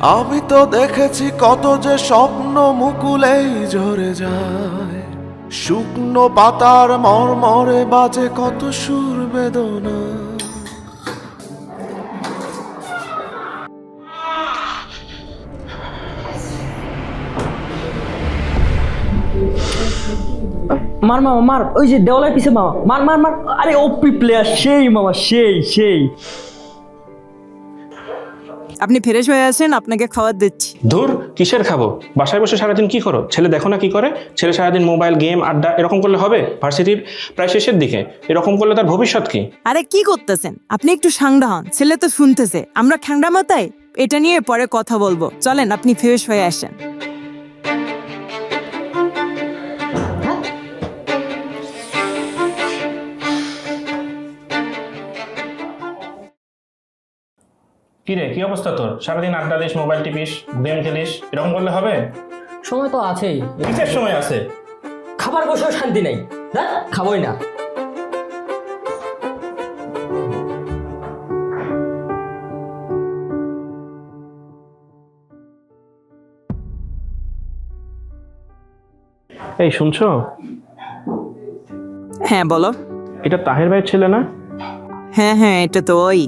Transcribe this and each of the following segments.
আমি তো দেখেছি কত যে স্বপ্ন মুকুলেই ঝরে যায়। শুকনো পাতার মরমরে বাজে কত সুর বেদনা। মার মামা, মার, ওই যে দেওয়ালের পিছে মামা। মার মার মার। আরে ওপি প্লেয়ার সেই মামা, সেই সেই। আপনি ফ্রেশ হয়ে আছেন আপনাকে খাবার দিচ্ছি। ধুর কিসের খাব? বাসায় বসে সারাদিন কি করো? ছেলে দেখো না কি করে? ছেলে সারাদিন মোবাইল গেম আড্ডা এরকম করলে হবে? ভার্সিটির প্রায় শেষের দিকে। এরকম করলে তার ভবিষ্যৎ কি? আরে কি করতেছেন? আপনি একটু সাংডা হন। ছেলে তো শুনতেছে। আমরা খ্যাংড়া মাথায়? এটা নিয়ে পরে কথা বলব। চলেন আপনি ফ্রেশ হয়ে আসেন। কি রে কি অবস্থা তোর? সারাদিন আড্ডা দিস মোবাইল টিপিস গেম খেলিস এরকম করলে হবে? সময় তো আছেই। কিসের সময় আছে? খাবার বসেও শান্তি নেই। না খাবোই না। এই শুনছো? হ্যাঁ বলো। এটা তাহের ভাইয়ের ছেলে না? হ্যাঁ হ্যাঁ এটা তো ওই।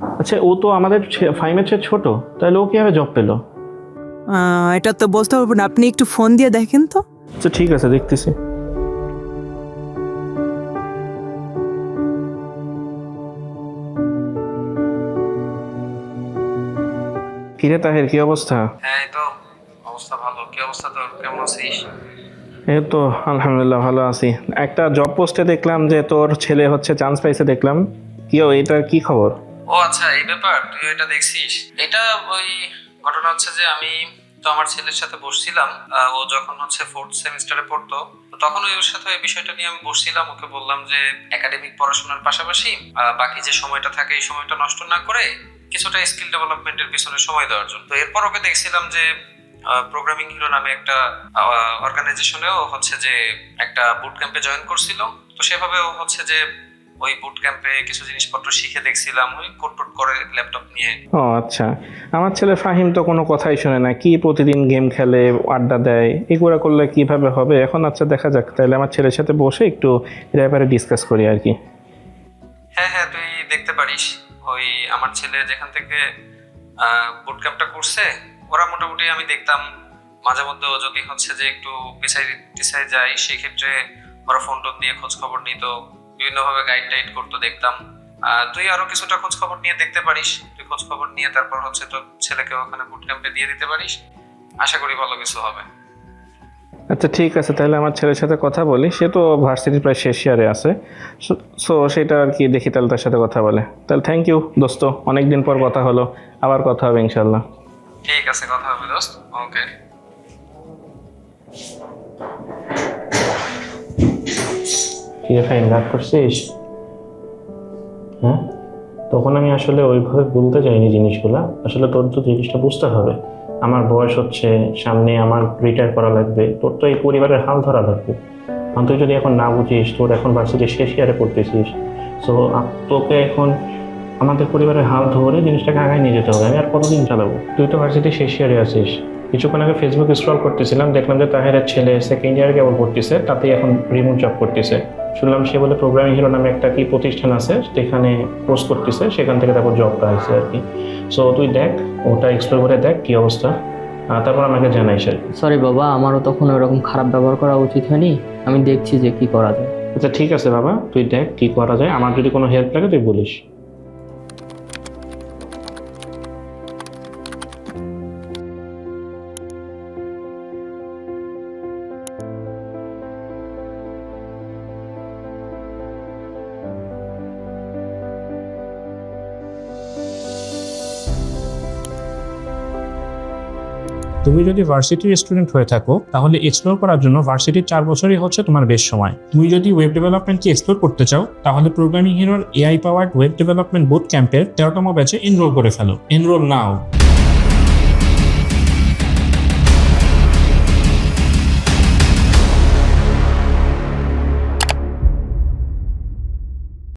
আচ্ছা ও তো আমাদের ছে- ফাইমের চেয়ে ছোট তাহলে ও কীভাবে জব পেল? এটা তো বলতে পারব না আপনি একটু ফোন দিয়ে দেখেন তো। আচ্ছা ঠিক আছে দেখতেছি। কিরে তাহের কি অবস্থা? হ্যাঁ এই তো অবস্থা ভালো। কি অবস্থা তোর? কেমন আছিস? এই তো আলহামদুলিল্লাহ ভালো আছি। একটা জব পোস্টে দেখলাম যে তোর ছেলে হচ্ছে চান্স পাইছে দেখলাম। কি ও এটার কি খবর? ও আচ্ছা এই ব্যাপার তুই এটা দেখছিস? এটা ওই ঘটনা হচ্ছে যে আমি তো আমার ছেলের সাথে বসছিলাম ও যখন হচ্ছে ফোর্থ সেমিস্টারে পড়তো তখন ওই ওর সাথে ওই বিষয়টা নিয়ে আমি বসছিলাম, ওকে বললাম যে একাডেমিক পড়াশোনার পাশাপাশি বাকি যে সময়টা থাকে এই সময়টা নষ্ট না করে কিছুটা স্কিল ডেভেলপমেন্টের পিছনে সময় দেওয়ার জন্য। তো এরপর ওকে দেখছিলাম যে প্রোগ্রামিং হিরো নামে একটা অর্গানাইজেশনেও হচ্ছে যে একটা বুট ক্যাম্পে জয়েন করছিল, তো সেভাবে ও হচ্ছে যে ওই বুট ক্যাম্পে কিছু জিনিসপত্র শিখে দেখছিলাম ওই কোট টোট করে ল্যাপটপ নিয়ে। ও আচ্ছা। আমার ছেলে ফাহিম তো কোনো কথাই শোনে না কি প্রতিদিন গেম খেলে আড্ডা দেয় এগুলো করলে কীভাবে হবে? এখন আচ্ছা দেখা যাক। তাহলে আমার ছেলের সাথে বসে একটু ব্যাপারে ডিসকাস করি আর কি। হ্যাঁ হ্যাঁ তুই দেখতে পারিস। ওই আমার ছেলে যেখান থেকে বুট ক্যাম্পটা করছে ওরা মোটামুটি আমি দেখতাম মাঝে মধ্যে যদি হচ্ছে যে একটু পিছাই টিছাই যায় সেক্ষেত্রে ওরা ফোন টোন দিয়ে খোঁজ খবর নিত। বিভিন্নভাবে গাইড টাইড করতো দেখতাম। তুই আরও কিছুটা খোঁজ খবর নিয়ে দেখতে পারিস। তুই খোঁজ খবর নিয়ে তারপর হচ্ছে তোর ছেলেকে ওখানে বুট ক্যাম্পে দিয়ে দিতে পারিস। আশা করি ভালো কিছু হবে। আচ্ছা ঠিক আছে তাহলে আমার ছেলের সাথে কথা বলি। সে তো ভার্সিটির প্রায় শেষ ইয়ারে আছে। সো সেটা আর কি দেখি তাহলে তার সাথে কথা বলে। তাহলে থ্যাংক ইউ দোস্ত। অনেক দিন পর কথা হলো। আবার কথা হবে ইনশাল্লাহ ঠিক আছে কথা হবে দোস্ত। ওকে কি রে ফাইন রাগ করছিস? হ্যাঁ? তখন আমি আসলে ওইভাবে বলতে চাইনি জিনিসগুলো। আসলে তোর তো জিনিসটা বুঝতে হবে। আমার বয়স হচ্ছে, সামনে আমার রিটায়ার করা লাগবে। তোর তো এই পরিবারের হাল ধরা লাগবে। আর তুই যদি এখন না বুঝিস, তোর এখন ভার্সিটি শেষ ইয়ারে পড়তেছিস। সো তোকে এখন আমাদের পরিবারের হাল ধরে জিনিসটাকে আগায় নিয়ে যেতে হবে। আমি আর কতদিন চালাবো? তুই তো ভার্সিটি শেষ ইয়ারে আছিস। কিছুক্ষণ আগে ফেসবুক স্ক্রল করতেছিলাম দেখলাম যে তাহেরের ছেলে সেকেন্ড ইয়ারে কেবল পড়তেছে তাতেই এখন রিমোট জব করতেছে। শুনলাম সে বলে প্রোগ্রামিং হিরো নামে একটা কি প্রতিষ্ঠান আছে সেখানে কোর্স করতেছে সেখান থেকে তারপর জবটা আছে আর কি। সো তুই দেখ ওটা এক্সপ্লোর করে দেখ কি অবস্থা। তারপর আমাকে জানাইস আর সরি বাবা আমারও তখন ওরকম খারাপ ব্যবহার করা উচিত হয়নি। আমি দেখছি যে কি করা যায়। আচ্ছা ঠিক আছে বাবা তুই দেখ কি করা যায়। আমার যদি কোনো হেল্প লাগে তুই বলিস। তুমি যদি ভার্সিটির স্টুডেন্ট হয়ে থাকো, তাহলে এক্সপ্লোর করার জন্য ভার্সিটির চার বছরই হচ্ছে তোমার বেশ সময়। তুমি যদি ওয়েব ডেভেলপমেন্টকে এক্সপ্লোর করতে চাও, তাহলে প্রোগ্রামিং হিরোর AI power web development boot ক্যাম্পের তেরোতম ব্যাচে এনরোল করে ফেলো। এনরোল নাও